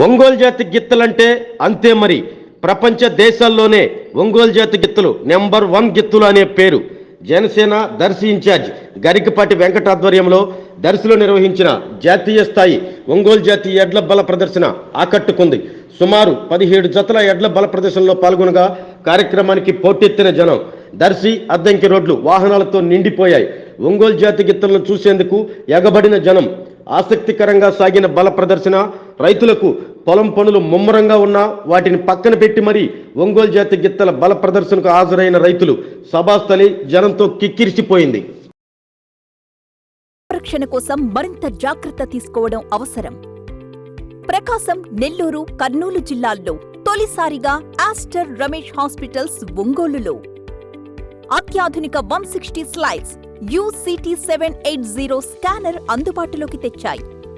ఒంగోలు జాతి గిత్తలంటే అంతే మరి. ప్రపంచ దేశాల్లోనే ఒంగోలు జాతి గిత్తలు నెంబర్ వన్ గిత్తులు అనే పేరు. జనసేన దర్శి ఇన్ఛార్జ్ గరికపాటి వెంకట ఆధ్వర్యంలో దర్శిలో నిర్వహించిన జాతీయ స్థాయి ఒంగోలు జాతి ఎడ్ల బల ప్రదర్శన ఆకట్టుకుంది. సుమారు పదిహేడు జతల ఎడ్ల బల ప్రదర్శనలో పాల్గొనగా కార్యక్రమానికి పోటెత్తిన జనం దర్శి అద్దంకి రోడ్లు వాహనాలతో నిండిపోయాయి. ఒంగోలు జాతి గిత్తలను చూసేందుకు ఎగబడిన జనం ఆసక్తికరంగా సాగిన బల ప్రదర్శన రైతులకు పొలం పనులు ముమ్మరంగా ఉన్నా వాటిని పక్కన పెట్టి మరీ ఒంగోలు జాతి గిత్తల బల ప్రదర్శనకు హాజరైన రైతులు సభాస్థలి జనంతో కిక్కిరిసిపోయింది. సంరక్షణ కోసం మరింత జాగ్రత్త తీసుకోవడం అవసరం. ప్రకాశం నెల్లూరు కర్నూలు జిల్లాల్లో తొలిసారిగా ఆస్టర్ రమేష్ హాస్పిటల్స్ ఒంగోలులో. అత్యాధునిక one sixty slides UCT seven eight zero scanner అందుబాటులోకి తెచ్చాయి.